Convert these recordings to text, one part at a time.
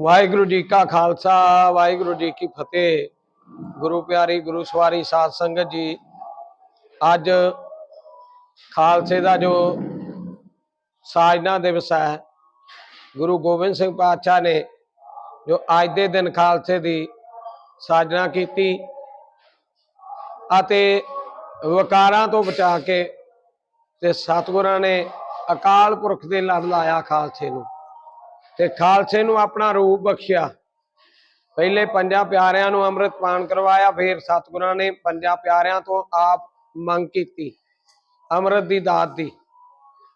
ਵਾਹਿਗੁਰੂ ਜੀ ਕਾ ਖਾਲਸਾ, ਵਾਹਿਗੁਰੂ ਜੀ ਕੀ ਫਤਿਹ। ਗੁਰੂ ਪਿਆਰੀ, ਗੁਰੂ ਸਵਾਰੀ ਸਾਧ ਸੰਗਤ ਜੀ, ਅੱਜ ਖਾਲਸੇ ਦਾ ਜੋ ਸਾਜਨਾ ਦਿਵਸ ਹੈ, ਗੁਰੂ ਗੋਬਿੰਦ ਸਿੰਘ ਪਾਤਸ਼ਾਹ ਨੇ ਜੋ ਅੱਜ ਦੇ ਦਿਨ ਖਾਲਸੇ ਦੀ ਸਾਜਨਾ ਕੀਤੀ ਅਤੇ ਵਕਾਰਾਂ ਤੋਂ ਬਚਾ ਕੇ ਤੇ ਸਤਿਗੁਰਾਂ ਨੇ ਅਕਾਲ ਪੁਰਖ ਦੇ ਲੜ ਲਾਇਆ ਖਾਲਸੇ ਨੂੰ। ਤੇ ਖਾਲਸੇ ਨੂੰ ਆਪਣਾ ਰੂਪ ਬਖਸ਼ਿਆ। ਪਹਿਲੇ ਪੰਜਾਂ ਪਿਆਰਿਆਂ ਨੂੰ ਅੰਮ੍ਰਿਤ ਪਾਨ ਕਰਵਾਇਆ, ਫਿਰ ਸਤਿਗੁਰਾਂ ਨੇ ਪੰਜਾਂ ਪਿਆਰਿਆਂ ਤੋਂ ਆਪ ਮੰਗ ਕੀਤੀ, ਅੰਮ੍ਰਿਤ ਦੀ ਦਾਤ ਦੀ।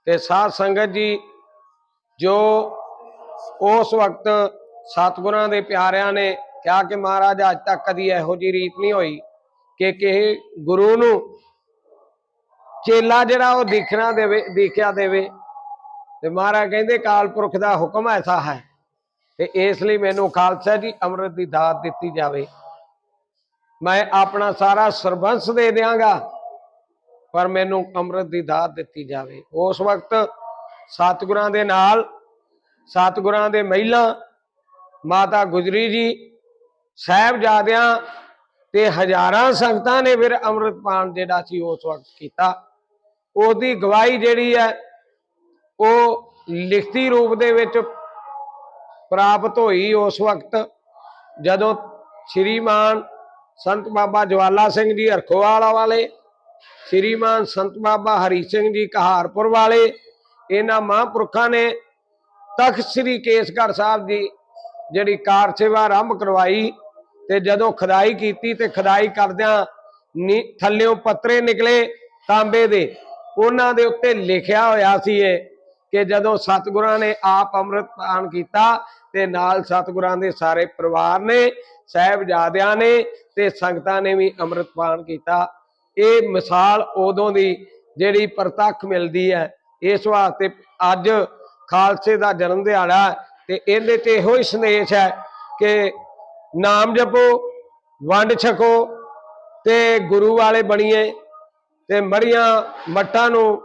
ਤੇ ਸਾਧ ਸੰਗਤ ਜੀ, ਜੋ ਉਸ ਵਕਤ ਸਤਿਗੁਰਾਂ ਦੇ ਪਿਆਰਿਆਂ ਨੇ ਕਿਹਾ ਕਿ ਮਹਾਰਾਜ, ਅੱਜ ਤੱਕ ਕਦੀ ਇਹੋ ਜੀ ਰੀਤ ਨਹੀਂ ਹੋਈ ਕਿ ਕਿਸੇ ਗੁਰੂ ਨੂੰ ਚੇਲਾ ਜਿਹੜਾ ਉਹ ਦਿਖਣਾ ਦੇਵੇ, ਦੇਖਿਆ ਦੇਵੇ। ਤੇ ਮਹਾਰਾਜ ਕਹਿੰਦੇ ਕਾਲ ਪੁਰਖ ਦਾ ਹੁਕਮ ਐਸਾ ਹੈ ਤੇ ਇਸ ਲਈ ਮੈਨੂੰ ਖਾਲਸਾ ਜੀ ਅੰਮ੍ਰਿਤ ਦੀ ਦਾਤ ਦਿੱਤੀ ਜਾਵੇ। ਮੈਂ ਆਪਣਾ ਸਾਰਾ ਸਰਬੰਸ ਦੇ ਦਿਆਂਗਾ, ਪਰ ਮੈਨੂੰ ਅੰਮ੍ਰਿਤ ਦੀ ਦਾਤ ਦਿੱਤੀ ਜਾਵੇ। ਉਸ ਵਕਤ ਸਤਿਗੁਰਾਂ ਦੇ ਨਾਲ, ਸਤਿਗੁਰਾਂ ਦੇ ਮਹਿਲਾ, ਮਾਤਾ ਗੁਜਰੀ ਜੀ, ਸਾਹਿਬਜ਼ਾਦਿਆਂ ਤੇ ਹਜ਼ਾਰਾਂ ਸੰਗਤਾਂ ਨੇ ਫਿਰ ਅੰਮ੍ਰਿਤ ਪਾਨ ਜਿਹੜਾ ਸੀ ਉਸ ਵਕਤ ਕੀਤਾ। ਉਹਦੀ ਗਵਾਹੀ ਜਿਹੜੀ ਹੈ ਉਹ ਲਿਖਤੀ ਰੂਪ ਦੇ ਵਿੱਚ ਪ੍ਰਾਪਤ ਹੋਈ ਉਸ ਵਕਤ, ਜਦੋਂ ਸ਼੍ਰੀਮਾਨ ਸੰਤ ਬਾਬਾ ਜਵਾਲਾ ਸਿੰਘ ਜੀ ਹਰਖੋਵਾਲਾ ਵਾਲੇ, ਸ਼੍ਰੀਮਾਨ ਸੰਤ ਬਾਬਾ ਹਰੀ ਸਿੰਘ ਜੀ ਕਹਾਰਪੁਰ ਵਾਲੇ, ਇਹਨਾਂ ਮਹਾਂਪੁਰਖਾਂ ਨੇ ਤਖਤ ਸ੍ਰੀ ਕੇਸਗੜ੍ਹ ਸਾਹਿਬ ਦੀ ਜਿਹੜੀ ਕਾਰ ਸੇਵਾ ਆਰੰਭ ਕਰਵਾਈ ਤੇ ਜਦੋਂ ਖਦਾਈ ਕੀਤੀ ਤੇ ਖਦਾਈ ਕਰਦਿਆਂ ਨੀ ਥੱਲਿਓਂ ਪੱਤਰੇ ਨਿਕਲੇ ਤਾਂਬੇ ਦੇ। ਉਹਨਾਂ ਦੇ ਉੱਤੇ ਲਿਖਿਆ ਹੋਇਆ ਸੀ ਇਹ ਕਿ ਜਦੋਂ ਸਤਿਗੁਰਾਂ ਨੇ ਆਪ ਅੰਮ੍ਰਿਤ ਪਾਨ ਕੀਤਾ ਤੇ ਨਾਲ ਸਤਿਗੁਰਾਂ ਦੇ ਸਾਰੇ ਪਰਿਵਾਰ ਨੇ, ਸਹਿਬਜ਼ਾਦਿਆਂ ਨੇ ਤੇ ਸੰਗਤਾਂ ਨੇ ਵੀ ਅੰਮ੍ਰਿਤ ਪਾਨ ਕੀਤਾ। ਇਹ ਮਿਸਾਲ ਉਦੋਂ ਦੀ ਜਿਹੜੀ ਪ੍ਰਤੱਖ ਮਿਲਦੀ ਹੈ, ਇਸ ਵਾਸਤੇ ਅੱਜ ਖਾਲਸੇ ਦਾ ਜਨਮ ਦਿਹਾੜਾ ਹੈ ਤੇ ਇਹਦੇ ਤੇ ਇਹੋ ਹੀ ਸੰਦੇਸ਼ ਹੈ ਕਿ ਨਾਮ ਜਪੋ, ਵੰਡ ਛਕੋ ਤੇ ਗੁਰੂ ਵਾਲੇ ਬਣੀਏ ਤੇ ਮਰੀਆਂ ਮੱਟਾਂ ਨੂੰ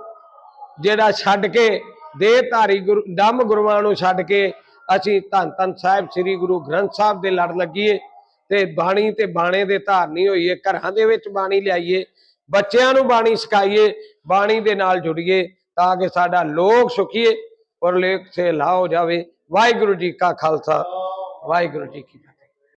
ਜਿਹੜਾ ਛੱਡ ਕੇ ਦੇਹ ਧਾਰੀ ਗੁਰੂ ਡੰਮ ਗੁਰੂਆਂ ਨੂੰ ਛੱਡ ਕੇ ਅਸੀਂ ਧੰਨ ਧੰਨ ਸਾਹਿਬ, ਸ੍ਰੀ ਗੁਰੂ ਗ੍ਰੰਥ ਸਾਹਿਬ ਦੇ ਲੜ ਲੱਗੀਏ ਤੇ ਬਾਣੀ ਤੇ ਬਾਣੇ ਦੇ ਧਾਰਨੀ ਹੋਈਏ, ਘਰਾਂ ਦੇ ਵਿੱਚ ਬਾਣੀ ਲਿਆਈਏ, ਬੱਚਿਆਂ ਨੂੰ ਬਾਣੀ ਸਿਖਾਈਏ, ਬਾਣੀ ਦੇ ਨਾਲ ਜੁੜੀਏ ਤਾਂ ਕਿ ਸਾਡਾ ਲੋਕ ਸੁਖੀਏ। ਔਰ ਲੇਖ ਸੇ ਲਾ ਹੋ ਜਾਵੇ। ਵਾਹਿਗੁਰੂ ਜੀ ਕਾ ਖਾਲਸਾ, ਵਾਹਿਗੁਰੂ ਜੀ ਕੀ ਫਤਿਹ।